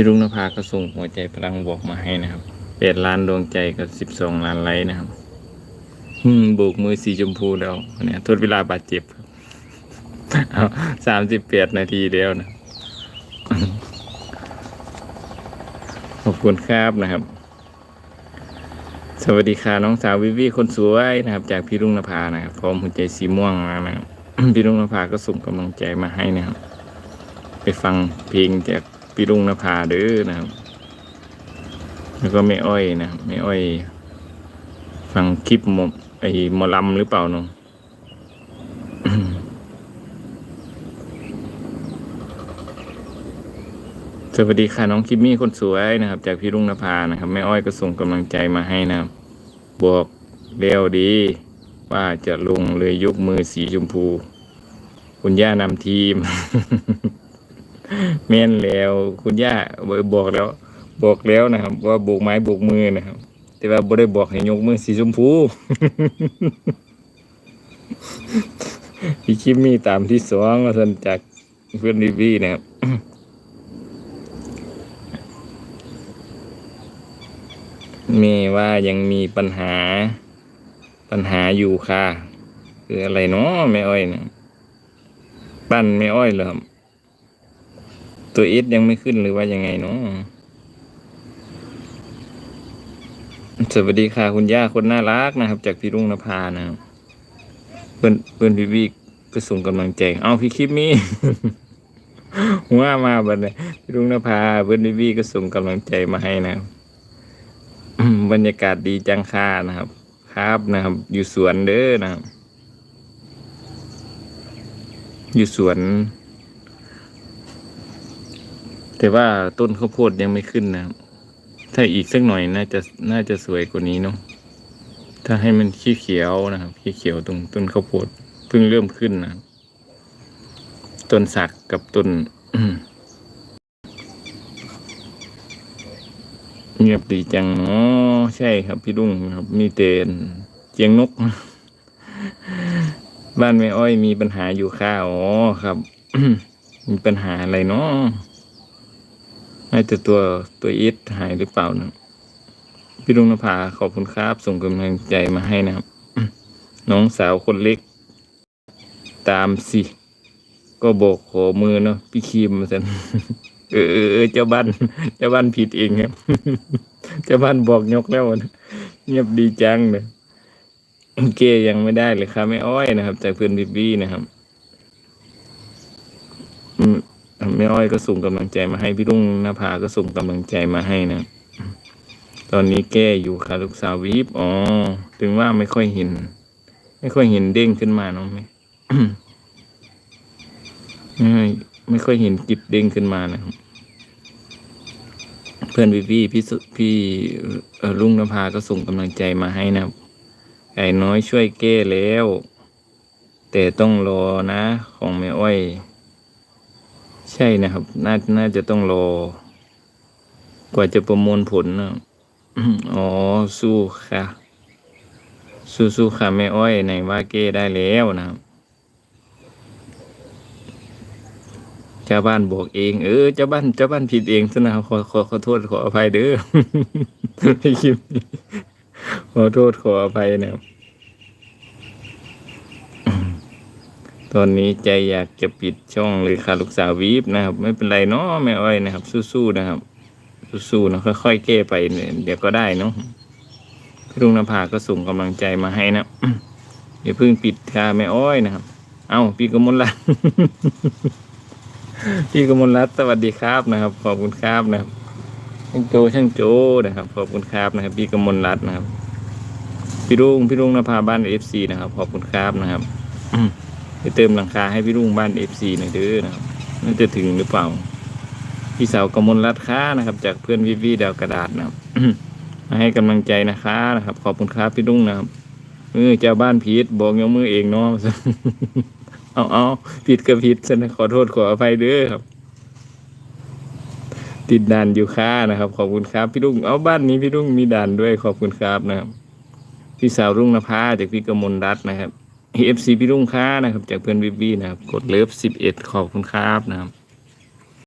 พี่รุ่งนภาก็ส่งหัวใจพลังบวกมาให้นะครับแปดล้านดวงใจกับสิบสองล้านไลค์นะครับอืมโบกมือสีชมพูแล้วเนี่ยทดเวลาบาดเจ็บครับสามสิบแปดนาทีแล้วนะ ขอบคุณครับนะครับ สวัสดีค่ะน้องสาววิวีคนสวยนะครับ จากพี่รุ่งนภานะครับพร้อมหัวใจสีม่วงมานะครับพี่รุ่งนภาก็ส่งกำลังใจมาให้นะครับ ไปฟังเพลงจาก พี่รุ่งนภาเด้อนะครับ แล้วก็ไม่อ้อยนะครับไม่อ้อย ฟังคลิปมอไอหมอลำหรือเปล่าเนาะสวัสดีค่ะน้องคิมมี่คนสวยนะครับ จากพี่รุ่งนภานะครับแม่อ้อยก็ส่งกำลังใจมาให้นะครับบอกเร็วดี ว่าจะลงเลยยกมือสีชมพู คุณย่านำทีม แม่นแล้ว คุณย่าบอกแล้ว บอกแล้วนะครับ ว่าโบกไม้โบกมือนะครับ แต่ว่าบ่ได้บอกให้ยกมือสีชมพูพี่คิมมี่ตามที่สองมาสันจากเพื่อนดีวีนะครับเมว่ายังมีปัญหา ปัญหาอยู่ค่ะ คืออะไรเนาะแม่อ้อยเนี่ยปั้นแม่อ้อยเหรอครับ ตัวเอสยังไม่ขึ้นหรือว่ายังไงเนาะสวัสดีค่ะคุณย่าคนน่ารักนะครับ จากพี่รุ่งนภานะครับเพื่อนเพื่อนพี่วิก็ส่งกำลังใจเอาพี่คลิปมีหัวมาบัดเลยพี่รุ่งนภาเพื่อนพี่วิก็ส่งกำลังใจมาให้นะครับบรรยากาศดีจังค่านะครับ ครับนะครับ อยู่สวนเด้อนะครับ อยู่สวน แต่ว่าต้นข้าวโพดยังไม่ขึ้นนะครับถ้าอีกสักหน่อยน่าจะน่าจะสวยกว่านี้เนาะถ้าให้มันขี้เขียวนะครับขี้เขียวตรงต้นข้าวโพดเพิ่งเริ่มขึ้นนะต้นสักกับต้นเงียบดีจังเนาะใช่ครับพี่ดุ้งครับ มีเตนเจียงนก บ้านแม่อ้อยมีปัญหาอยู่ค่ะอ๋อครับ มีปัญหาอะไรเนาะ น่าจะตัวตัวอิดหายหรือเปล่านะพี่ลุงนภาขอบคุณครับ ส่งกำลังใจมาให้นะครับ น้องสาวคนเล็ก ตามสิ ก็บอกขอมือเนาะพี่ครีมมาสันเออเออเจ้าบ้านเจ้าบ้านผิดเองครับเจ้าบ้านบอกยกแล้วนะเงียบดีจังเลยเกยังไม่ได้เลยครับไม่อ้อยนะครับ จากเพื่อนบิบบี้นะครับ อืม ไม่อ้อยก็ส่งกำลังใจมาให้พี่ลุงนภาก็ส่งกำลังใจมาให้นะ ตอนนี้แก้อยู่ค่ะลูกสาววิบอ๋อถึงว่าไม่ค่อยเห็น ไม่ค่อยเห็นเด้งขึ้นมาเนาะไม่ไม่ไม่ค่อยเห็นกิบเด้งขึ้นมานะครับเพื่อนพี่พี่พี่สุพี่เอ่อลุงนภาก็ส่งกำลังใจมาให้นะครับไก่น้อยช่วยแก้แล้ว แต่ต้องรอนะ ของแม่อ้อย ใช่นะครับ น่าน่าจะต้องรอ กว่าจะประมวลผลนะอ๋อ สู้ค่ะ สู้สู้ค่ะแม่อ้อยในว่าเก้ได้แล้วนะครับเจ้าบ้านบอกเอง เออเจ้าบ้านเจ้าบ้านผิดเองซะนะครับขอขอขอโทษขออภัยเด้อพี่คิมขอโทษขออภัยนะครับ ตอนนี้ใจอยากจะปิดช่องเลยค่ะลูกสาววีบนะครับ ไม่เป็นไรเนาะแม่อ้อยนะครับ สู้ๆนะครับ สู้ๆนะค่อยๆแก้ไปเนี่ยเดี๋ยวก็ได้เนาะพี่ลุงนภาก็ส่งกำลังใจมาให้นะอย่าเพิ่งปิดค่ะแม่อ้อยนะครับ เอ้าพี่กมลละพี่กมลรัตสวัสดีครับนะครับ ขอบคุณครับนะครับช่างโจช่างโจนะครับ ขอบคุณครับนะครับ พี่กมลรัตนะครับ พี่รุ่งพี่รุ่งนภาบ้านเอฟซีนะครับ ขอบคุณครับนะครับ ไปเติมหลังคาให้พี่รุ่งบ้านเอฟซีหน่อยเด้อนะครับน่าจะถึงหรือเปล่า พี่สาวกมลรัตค้านะครับ จากเพื่อนวิวีดาวกระดาษนะครับมาให้กำลังใจนะคะนะครับ ขอบคุณครับพี่รุ่งนะครับเออเจ้าบ้านพีทบอกยกมือเองเนาะเอาเอาผิดก็ผิดฉะนะขอโทษขออภัยเด้อครับ ติดด่านอยู่ค่านะครับ ขอบคุณครับ พี่รุ่งเอาบ้านนี้พี่รุ่งมีด่านด้วยขอบคุณครับนะครับ พี่สาวรุ่งนภาจากพี่กมลรัตน์นะครับ เอฟซีพี่รุ่งค้านะครับ จากเพื่อนวิบบี้นะครับ กดเลิฟสิบเอ็ดขอบคุณครับนะครับ